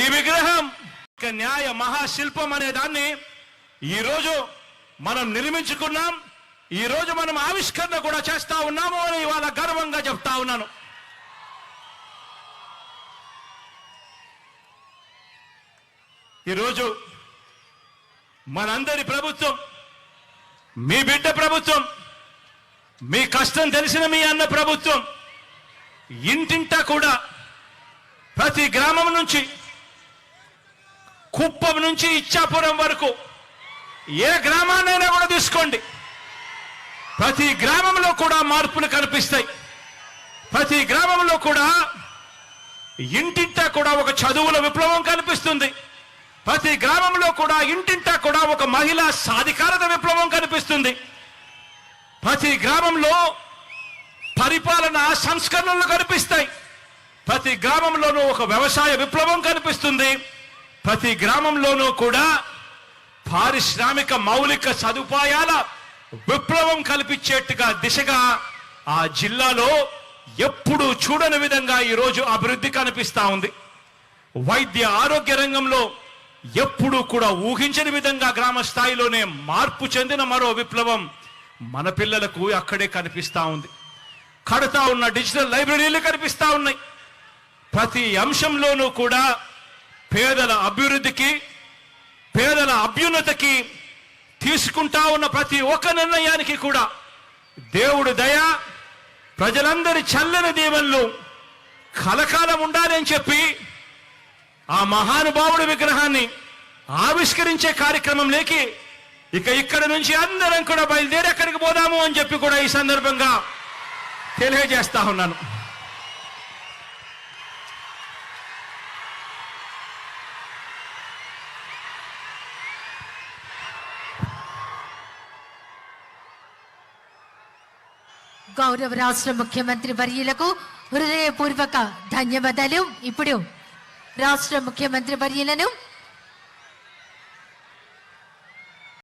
ఈ విగ్రహం ఒక న్యాయ మహాశిల్పం అనే దాన్ని ఈరోజు మనం నిర్మించుకున్నాం. ఈ రోజు మనం ఆవిష్కరణ కూడా చేస్తా ఉన్నాము అని ఇవాళ గర్వంగా చెప్తా ఉన్నాను. ఈరోజు మనందరి ప్రభుత్వం మీ బిడ్డ ప్రభుత్వం మీ కష్టం తెలిసిన మీ అన్న ప్రభుత్వం ఇంటింటా కూడా ప్రతి గ్రామం నుంచి కుప్పం నుంచి ఇచ్చాపురం వరకు ఏ గ్రామాన్నైనా కూడా తీసుకోండి. ప్రతి గ్రామంలో కూడా మార్పులు కనిపిస్తాయి. ప్రతి గ్రామంలో కూడా ఇంటింటా కూడా ఒక చదువుల విప్లవం కనిపిస్తుంది. ప్రతి గ్రామంలో కూడా ఇంటింటా కూడా ఒక మహిళా సాధికారత విప్లవం కనిపిస్తుంది. ప్రతి గ్రామంలో పరిపాలన సంస్కరణలు కనిపిస్తాయి. ప్రతి గ్రామంలోనూ ఒక వ్యవసాయ విప్లవం కనిపిస్తుంది. ప్రతి గ్రామంలోనూ కూడా పారిశ్రామిక మౌలిక సదుపాయాల విప్లవం కల్పించేట్టుగా దిశగా ఆ జిల్లాలో ఎప్పుడూ చూడని విధంగా ఈరోజు అభివృద్ధి కనిపిస్తూ ఉంది. వైద్య ఆరోగ్య రంగంలో ఎప్పుడూ కూడా ఊహించని విధంగా గ్రామ స్థాయిలోనే మార్పు చెందిన మరో విప్లవం మన పిల్లలకు అక్కడే కనిపిస్తూ ఉంది. కడతా ఉన్న డిజిటల్ లైబ్రరీలు కనిపిస్తూ ఉన్నాయి. ప్రతి అంశంలోనూ కూడా పేదల అభివృద్ధికి పేదల అభ్యున్నతికి తీసుకుంటా ఉన్న ప్రతి ఒక్క నిర్ణయానికి కూడా దేవుడు దయ ప్రజలందరి చల్లని దీవెనలు కలకాలం ఉండాలని చెప్పి ఆ మహానుభావుడి విగ్రహాన్ని ఆవిష్కరించే కార్యక్రమంలోకి ఇక ఇక్కడ నుంచి అందరం కూడా బయలుదేరి ఎక్కడికి పోదాము అని చెప్పి కూడా ఈ సందర్భంగా తెలియజేస్తా ఉన్నాను. గౌరవ రాష్ట్ర ముఖ్యమంత్రి వర్యులకు హృదయపూర్వక ధన్యవాదాలు. ఇప్పుడు రాష్ట్ర ముఖ్యమంత్రి వర్యులను